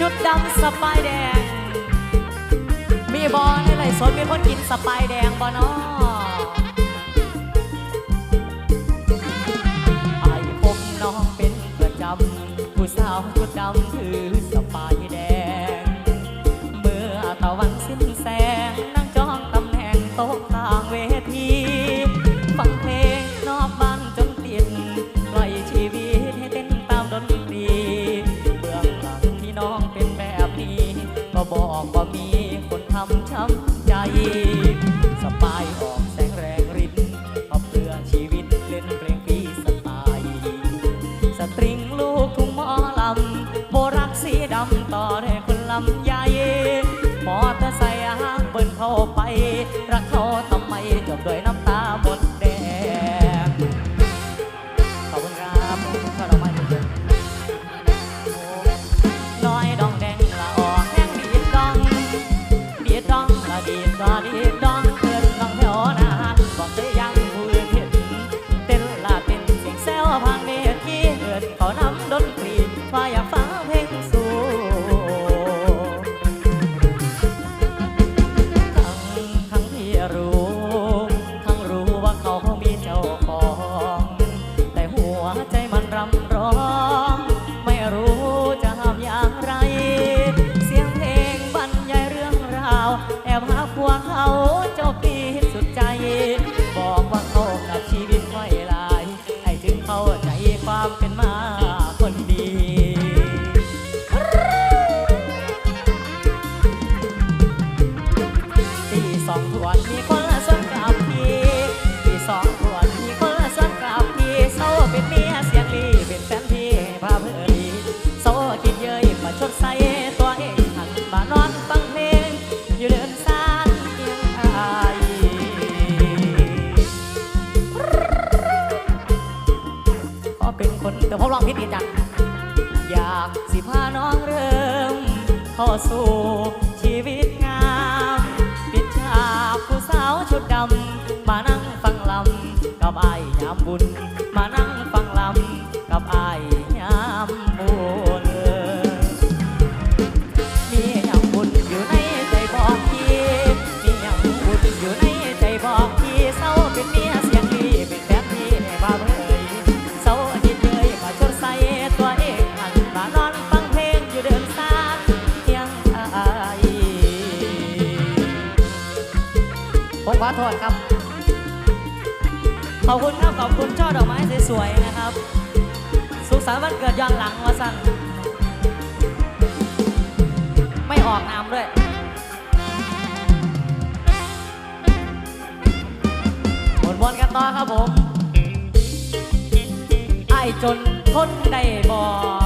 ชุดดำสไปแดง มีบอในไหลฟ์สดมีคนกินสไปแดงบอนอไอ้พบน้องเป็นประจำ ผู้สาวชุดดำถือสไปแดง เมื่อตะวันสิ้นแสงนั่งจ้องตำแหน่งโต๊ะำช้ำใจ สบายออกแสงแรงรินเอาเพื่อชีวิตเล่นเพลงฟรีสไตล์สตริงลูกทุ่งหมอลำโบรักสีดำต่อด้คนลำใหญ่มอเตอร์ไซค์ห้างเบิ้ลเข้าไป รักเขาทำไมจบด้วยน้ำ อเป็นคนแต่ผมลองพิดอีกจังอยากสิพาน้องเริ่มเข้าสู่ชีวิตงามปิดฉากผู้สาวชุดดำมานั่งฟังลำกับไอ้ายยามบุญ มานั่งฟังลำกับไอ้ ผมขอโทษครับ ขอบคุณครับ ขอบคุณช่อดอกไม้สวยๆนะครับ สุขสันต์วันเกิดย้อนหลังวะสั่นไม่ออกน้ำด้วยบนบนกันต่อครับผม ไอ้จนทนได้บ่ข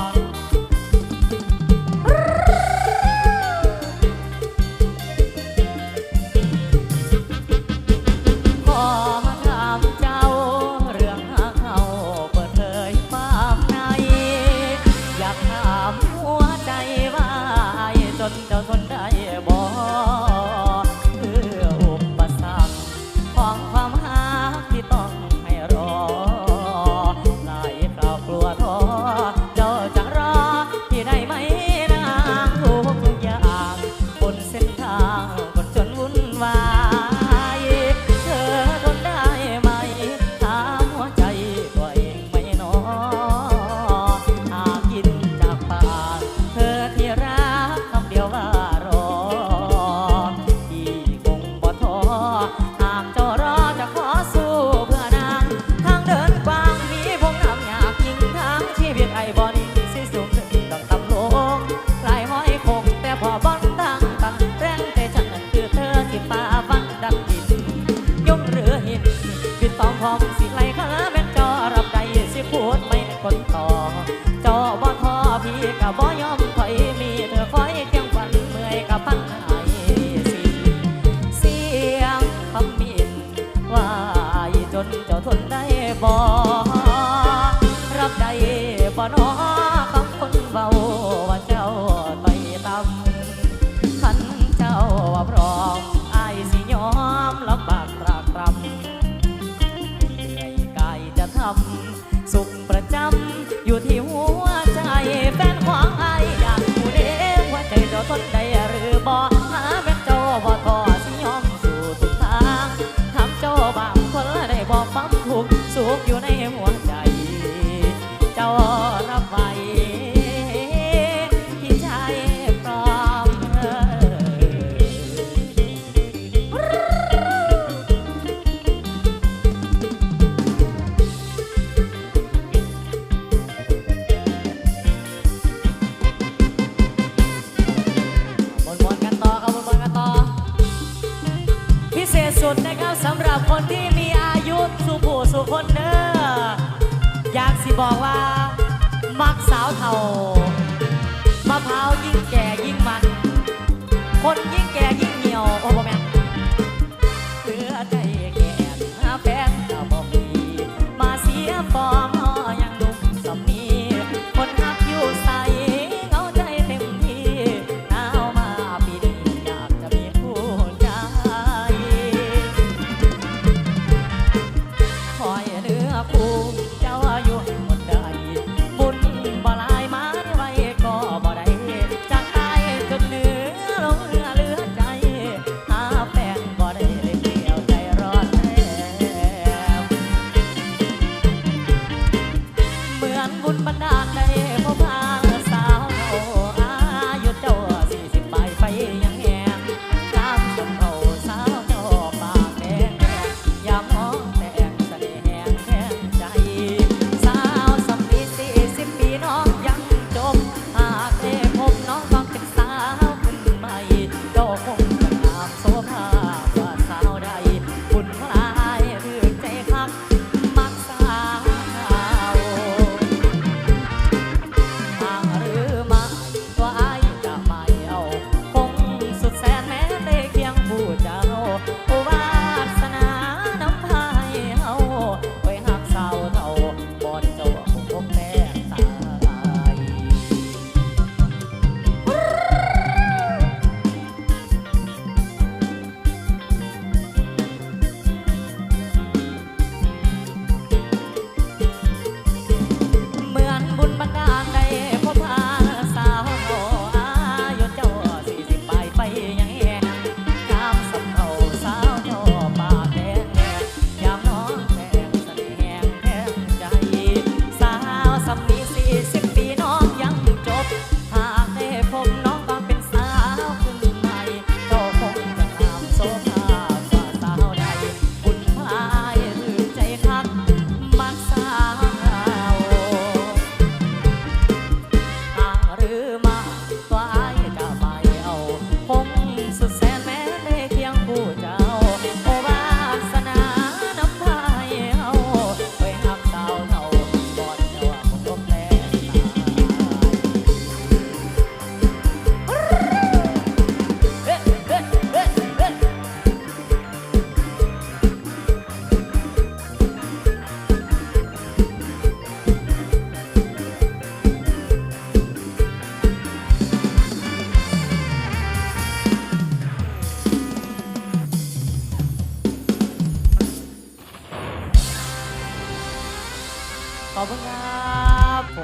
พองสิไรลข้าเป็จอรับใดสิพูดไม่คนต่อ จอบ่ทอพี่กับบ่ยอมถอยมีเธอคอยเที่ยงวันเมื่อยกับพันหายสิเสียงคำมินว่าจนเจ้าทนได้บ่ thầm. ล้วสำหรับคนที่มีอายุสุผู้สุคนเนอ้ออยากสิบอกว่า มักสาวเทามะพร้าวยิ่งแก่ยิ่งมัน คนยิ่ง